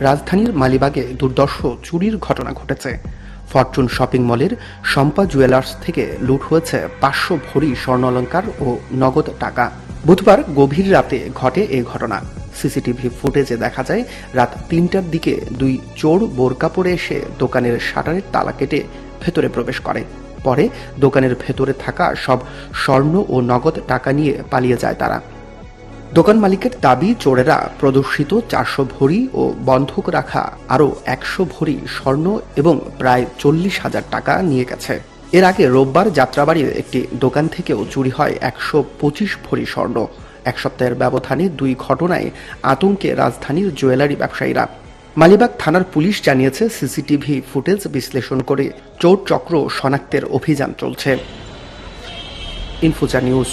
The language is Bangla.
রাজধানীর মালিবাগে দুর্দর্শ চুরির ঘটনা ঘটেছে। ফরচুন শপিং মলের শম্পা জুয়েলার্স থেকে লুট হয়েছে পাঁচশো ভরি স্বর্ণালঙ্কার ও নগদ টাকা। বুধবার গভীর রাতে ঘটে এই ঘটনা। সিসিটিভি ফুটেজে দেখা যায়, রাত তিনটার দিকে দুই চোর বোরকা পরে এসে দোকানের শাটারের তালা কেটে ভেতরে প্রবেশ করে। পরে দোকানের ভেতরে থাকা সব স্বর্ণ ও নগদ টাকা নিয়ে পালিয়ে যায় তারা। দোকান মালিকের দাবি, চোরেরা প্রদর্শিত চারশো ভরি ও বন্ধক রাখা, আরও একশো ভরি স্বর্ণ এবং প্রায় চল্লিশ হাজার টাকা নিয়ে গেছে। এর আগে রোববার যাত্রাবাড়ির একটি দোকান থেকেও চুরি হয় একশো পঁচিশ ভরি স্বর্ণ। এক সপ্তাহের ব্যবধানে দুই ঘটনায় আতঙ্কে রাজধানীর জুয়েলারি ব্যবসায়ীরা। মালিবাগ থানার পুলিশ জানিয়েছে, সিসিটিভি ফুটেজ বিশ্লেষণ করে চোর চক্র শনাক্তের অভিযান চলছে। ইনফুজা নিউজ।